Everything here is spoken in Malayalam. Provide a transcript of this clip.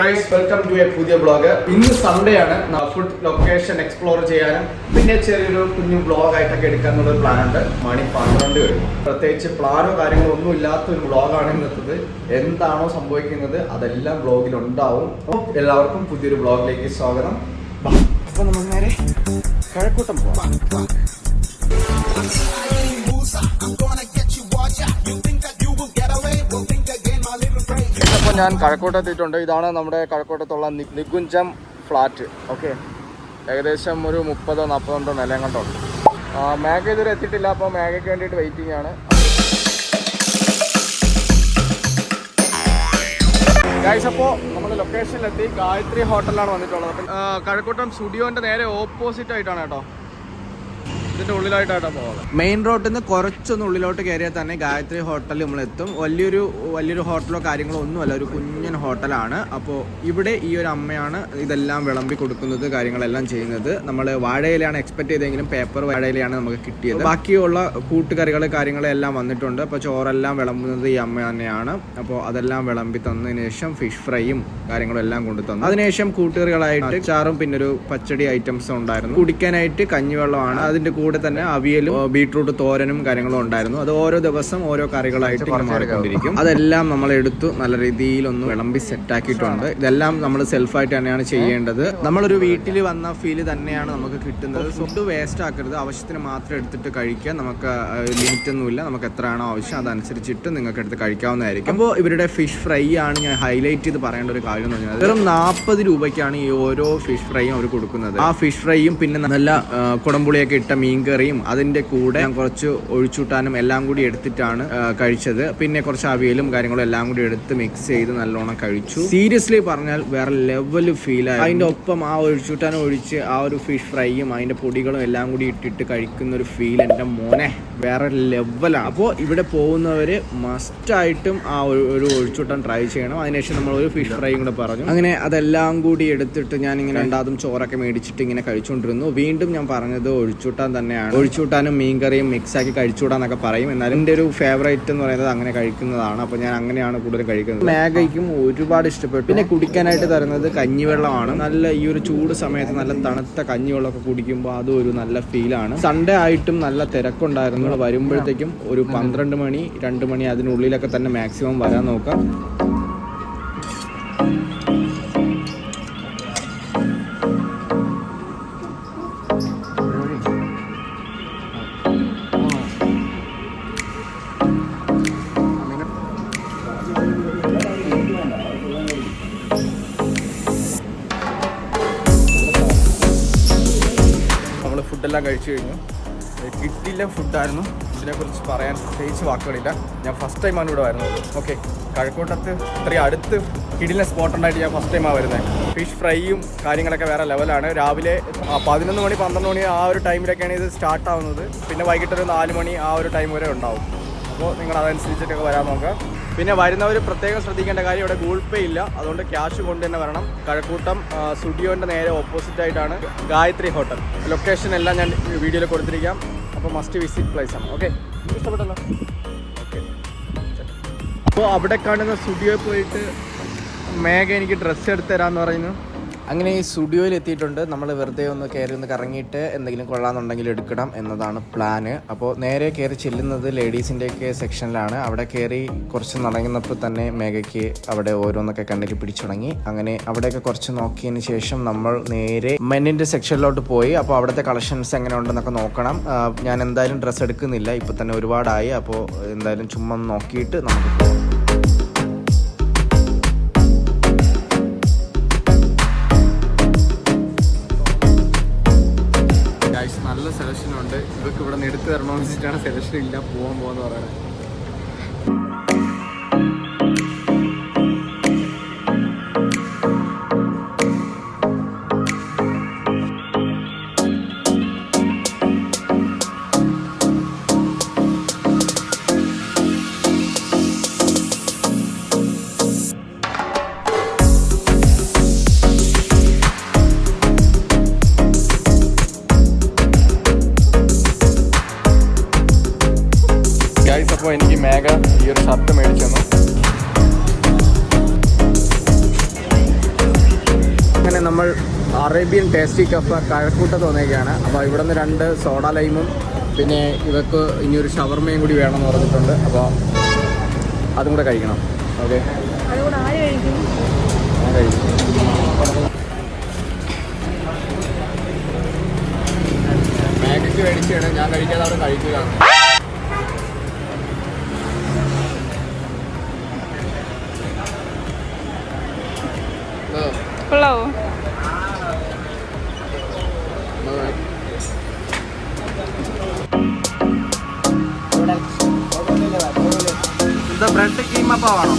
ടു എ പുതിയ ബ്ലോഗ് ഇന്ന് സൺഡേ ആണ്. ഫുഡ് ലൊക്കേഷൻ എക്സ്പ്ലോർ ചെയ്യാനും പിന്നെ ചെറിയൊരു കുഞ്ഞു ബ്ലോഗ് ആയിട്ടൊക്കെ എടുക്കാന്നുള്ള പ്ലാൻ ഉണ്ട്. മണി പന്ത്രണ്ട് വരും പ്രത്യേകിച്ച് പ്ലാനോ കാര്യങ്ങളോ ഒന്നും ഇല്ലാത്ത ഒരു ബ്ലോഗാണ് ഇന്നത്തത്. എന്താണോ സംഭവിക്കുന്നത് അതെല്ലാം ബ്ലോഗിൽ ഉണ്ടാവും. എല്ലാവർക്കും പുതിയൊരു ബ്ലോഗിലേക്ക് സ്വാഗതം. അപ്പൊ നമുക്ക് നേരെ കഴക്കൂട്ടം പോവാം. അപ്പോൾ ഞാൻ കഴക്കൂട്ടെത്തിയിട്ടുണ്ട് ഇതാണ് നമ്മുടെ കഴക്കൂട്ടത്തുള്ള നികുഞ്ചം ഫ്ലാറ്റ്. ഓക്കെ. ഏകദേശം ഒരു മുപ്പതോ നാൽപ്പതോ നിലയം കണ്ടുണ്ട്. മേഘ ഇതുവരെ എത്തിയിട്ടില്ല. അപ്പോൾ മേഘയ്ക്ക് വേണ്ടിയിട്ട് വെയിറ്റിംഗ് ആണ്. ഗൈസ് നമ്മൾ ലൊക്കേഷനിലെത്തി ഗായത്രി ഹോട്ടലിലാണ് വന്നിട്ടുള്ളത്. കഴക്കൂട്ടം സ്റ്റുഡിയോന്റെ നേരെ ഓപ്പോസിറ്റ് ആയിട്ടാണ് കേട്ടോ. ഇതിന്റെ ഉള്ളിലായിട്ടാണ് പോകുന്നത് മെയിൻ റോഡിൽ നിന്ന് കുറച്ചൊന്ന് ഉള്ളിലോട്ട് കയറിയാൽ തന്നെ ഗായത്രി ഹോട്ടലിൽ നമ്മൾ എത്തും വലിയൊരു വലിയൊരു ഹോട്ടലോ കാര്യങ്ങളോ ഒന്നുമല്ല ഒരു കുഞ്ഞൻ ഹോട്ടലാണ് അപ്പോൾ ഇവിടെ ഈ ഒരു അമ്മയാണ് ഇതെല്ലാം വിളമ്പി കൊടുക്കുന്നത് കാര്യങ്ങളെല്ലാം ചെയ്യുന്നത്. നമ്മൾ വാഴയിലാണ് എക്സ്പെക്ട് ചെയ്തെങ്കിലും പേപ്പർ വാഴയിലാണ് നമുക്ക് കിട്ടിയത്. ബാക്കിയുള്ള കൂട്ടുകറികൾ കാര്യങ്ങളെല്ലാം വന്നിട്ടുണ്ട്. അപ്പോൾ ചോറെല്ലാം വിളമ്പുന്നത് ഈ അമ്മ തന്നെയാണ്. അപ്പോൾ അതെല്ലാം വിളമ്പി തന്നതിന് ശേഷം ഫിഷ് ഫ്രൈയും കാര്യങ്ങളും എല്ലാം കൊണ്ടു തന്നു. അതിനുശേഷം കൂട്ടുകറികളായിട്ട് ചാറും പിന്നെ ഒരു പച്ചടി ഐറ്റംസും ഉണ്ടായിരുന്നു. കുടിക്കാനായിട്ട് കഞ്ഞിവെള്ളമാണ്. അതിന്റെ കൂടെ തന്നെ അവിയലും ബീട്രൂട്ട് തോരനും കാര്യങ്ങളും ഉണ്ടായിരുന്നു. അത് ഓരോ ദിവസം ഓരോ കറികളായിട്ട് മാറിക്കൊണ്ടിരിക്കും. അതെല്ലാം നമ്മൾ എടുത്തു നല്ല രീതിയിൽ ഒന്ന് വിളമ്പി സെറ്റാക്കിയിട്ടുണ്ട്. ഇതെല്ലാം നമ്മൾ സെൽഫായിട്ട് തന്നെയാണ് ചെയ്യേണ്ടത്. നമ്മളൊരു വീട്ടിൽ വന്ന ഫീൽ തന്നെയാണ് നമുക്ക് കിട്ടുന്നത്. ഫുഡ് വേസ്റ്റ് ആക്കരുത്. ആവശ്യത്തിന് മാത്രം എടുത്തിട്ട് കഴിക്കുക. നമുക്ക് ലിമിറ്റ് ഒന്നുമില്ല. നമുക്ക് എത്രയാണോ ആവശ്യം അതനുസരിച്ചിട്ട് നിങ്ങൾക്ക് എടുത്ത് കഴിക്കാവുന്നതായിരിക്കും. അപ്പോൾ ഇവരുടെ ഫിഷ് ഫ്രൈ ആണ് ഞാൻ ഹൈലൈറ്റ് ചെയ്ത് പറയേണ്ട ഒരു കാര്യം എന്ന് പറഞ്ഞാൽ വെറും നാൽപ്പത് രൂപയ്ക്കാണ് ഈ ഓരോ ഫിഷ് ഫ്രൈയും അവർ കൊടുക്കുന്നത്. ആ ഫിഷ് ഫ്രൈയും പിന്നെ നല്ല കുടമ്പുളിയൊക്കെ കുടംപുളിയൊക്കെ ഇട്ട മീൻകറിയും അതിന്റെ കൂടെ ഞാൻ കുറച്ച് ഒഴിച്ചൂട്ടാനും എല്ലാം കൂടി എടുത്തിട്ടാണ് കഴിച്ചത്. പിന്നെ കുറച്ച് അവിയലും കാര്യങ്ങളും എല്ലാം കൂടി എടുത്ത് മിക്സ് ചെയ്ത് നല്ലോണം കഴിച്ചു. സീരിയസ്ലി പറഞ്ഞാൽ വേറെ ലെവൽ ഫീൽ ആയി അതിന്റെ ഒപ്പം ആ ഒഴിച്ചൂട്ടാനും ഒഴിച്ച് ആ ഒരു ഫിഷ് ഫ്രൈയും അതിന്റെ പൊടികളും എല്ലാം കൂടി ഇട്ടിട്ട് കഴിക്കുന്ന ഒരു ഫീൽ എന്റെ മോനെ. വേറെ ലെവലാണ് അപ്പോൾ ഇവിടെ പോകുന്നവര് മസ്റ്റായിട്ടും ആ ഒരു ഒഴിച്ചൂട്ടൻ ട്രൈ ചെയ്യണം. അതിനുശേഷം നമ്മൾ ഒരു ഫിഷ് ഫ്രൈയും കൂടെ പറഞ്ഞു. അങ്ങനെ അതെല്ലാം കൂടി എടുത്തിട്ട് ഞാൻ ഇങ്ങനെ രണ്ടാമതും ചോറൊക്കെ മേടിച്ചിട്ട് ഇങ്ങനെ കഴിച്ചുകൊണ്ടിരുന്നു വീണ്ടും ഞാൻ പറഞ്ഞത് ഒഴിച്ചൂട്ടാൻ തന്നെയാണ്. ഒഴിച്ചൂട്ടാനും മീൻകറിയും മിക്സ് ആക്കി കഴിച്ചുകൂടാന്നൊക്കെ പറയും. എന്നാലും എന്റെ ഒരു ഫേവറേറ്റ് എന്ന് പറയുന്നത് അങ്ങനെ കഴിക്കുന്നതാണ്. അപ്പോൾ ഞാൻ അങ്ങനെയാണ് കൂടുതൽ കഴിക്കുന്നത്. മാഗയ്ക്കും ഒരുപാട് ഇഷ്ടപ്പെട്ടു. പിന്നെ കുടിക്കാനായിട്ട് തരുന്നത് കഞ്ഞിവെള്ളമാണ്. നല്ല ഈ ഒരു ചൂട് സമയത്ത് നല്ല തണുത്ത കഞ്ഞിവെള്ളമൊക്കെ കുടിക്കുമ്പോൾ അതും ഒരു നല്ല ഫീലാണ് സൺഡേ ആയിട്ടും നല്ല തിരക്കുണ്ടായിരുന്നു. വരുമ്പോഴത്തേക്കും ഒരു പന്ത്രണ്ട് മണി രണ്ട് മണി അതിനുള്ളിലൊക്കെ തന്നെ മാക്സിമം വരാൻ നോക്കാം. നമ്മൾ ഫുഡെല്ലാം കഴിച്ചു കഴിഞ്ഞു. കിട്ടില്ല ഫുഡായിരുന്നു. ഇതിനെക്കുറിച്ച് പറയാൻ പ്രത്യേകിച്ച് വാക്കുകളില്ല. ഞാൻ ഫസ്റ്റ് ടൈമാണ് ഇവിടെ വരുന്നത്. ഓക്കെ കഴക്കൂട്ടത്ത് ഇത്രയും അടുത്ത് കിടിലെ സ്പോട്ട് ഉണ്ടായിട്ട് ഞാൻ ഫസ്റ്റ് ടൈമാണ് വരുന്നത് ഫിഷ് ഫ്രൈയും കാര്യങ്ങളൊക്കെ വേറെ ലെവലാണ് രാവിലെ പതിനൊന്ന് മണി പന്ത്രണ്ട് മണി ആ ഒരു ടൈമിലൊക്കെയാണ് ഇത് സ്റ്റാർട്ട് ആവുന്നത്. പിന്നെ വൈകിട്ട് ഒരു നാല് മണി ആ ഒരു ടൈം വരെ ഉണ്ടാവും. അപ്പോൾ നിങ്ങൾ അതനുസരിച്ചിട്ടൊക്കെ വരാൻ നോക്കുക. പിന്നെ വരുന്നവർ പ്രത്യേകം ശ്രദ്ധിക്കേണ്ട കാര്യം ഇവിടെ ഗൂഗിൾ പേ ഇല്ല. അതുകൊണ്ട് ക്യാഷ് കൊണ്ട് തന്നെ വരണം. കഴക്കൂട്ടം സ്റ്റുഡിയോന്റെ നേരെ ഓപ്പോസിറ്റ് ആയിട്ടാണ് ഗായത്രി ഹോട്ടൽ. ലൊക്കേഷൻ എല്ലാം ഞാൻ വീഡിയോയിൽ കൊടുത്തിരിക്കാം. അപ്പോൾ മസ്റ്റ് വിസിറ്റ് പ്ലേസ് ആണ്. ഓക്കെ ഇഷ്ടപ്പെട്ടല്ലോ? ഓക്കെ അപ്പോൾ അവിടെ കാണുന്ന സ്റ്റുഡിയോയിൽ പോയിട്ട് മേഘ എനിക്ക് ഡ്രസ്സ് എടുത്ത് തരാമെന്ന് പറയുന്നു. അങ്ങനെ ഈ സ്റ്റുഡിയോയിൽ എത്തിയിട്ടുണ്ട്. നമ്മൾ വെറുതെ ഒന്ന് കയറി ഒന്ന് കറങ്ങിയിട്ട് എന്തെങ്കിലും കൊള്ളാമെന്നുണ്ടെങ്കിൽ എടുക്കണം എന്നതാണ് പ്ലാന്. അപ്പോൾ നേരെ കയറി ചെല്ലുന്നത് ലേഡീസിന്റെയൊക്കെ സെക്ഷനിലാണ്. അവിടെ കയറി കുറച്ച് നടങ്ങുന്നപ്പോൾ തന്നെ മേഘയ്ക്ക് അവിടെ ഓരോന്നൊക്കെ കണ്ണിൽ പിടിച്ചു തുടങ്ങി അങ്ങനെ അവിടെയൊക്കെ കുറച്ച് നോക്കിയതിന് ശേഷം നമ്മൾ നേരെ മെന്നിന്റെ സെക്ഷനിലോട്ട് പോയി. അപ്പോൾ അവിടുത്തെ കളക്ഷൻസ് എങ്ങനെ ഉണ്ടെന്നൊക്കെ നോക്കണം. ഞാൻ എന്തായാലും ഡ്രസ്സ് എടുക്കുന്നില്ല. ഇപ്പോൾ തന്നെ ഒരുപാടായി. അപ്പോൾ എന്തായാലും ചുമ്മാ നോക്കിയിട്ട് നമുക്ക് പോകാം നിന്ന് തരണമെന്ന് വെച്ചിട്ടാണ് സെലക്ഷൻ ഇല്ല പോകാൻ പോകാന്ന് പറയുന്നത്. അപ്പോൾ എനിക്ക് മേഘ ഈ ഒരു ഷർട്ട് മേടിച്ചു തന്നു. നമ്മൾ അറേബ്യൻ ടേസ്റ്റി കഫ കഴക്കൂട്ടത്ത് വന്നേക്കാണ് അപ്പോൾ ഇവിടെ നിന്ന് രണ്ട് സോഡ ലൈമും പിന്നെ ഇവക്ക് ഒരു ഷവർമയും കൂടി വേണമെന്ന് പറഞ്ഞിട്ടുണ്ട്. അപ്പോൾ അതും കൂടെ കഴിക്കണം. ഓക്കെ? മേഘയ്ക്ക് മേടിച്ചാണ് ഞാൻ കഴിക്കാതെ അവിടെ കഴിക്കുകയാണ്. കൊള്ളാവോ? ബ്രെഡ് കീമപ്പാവാണോ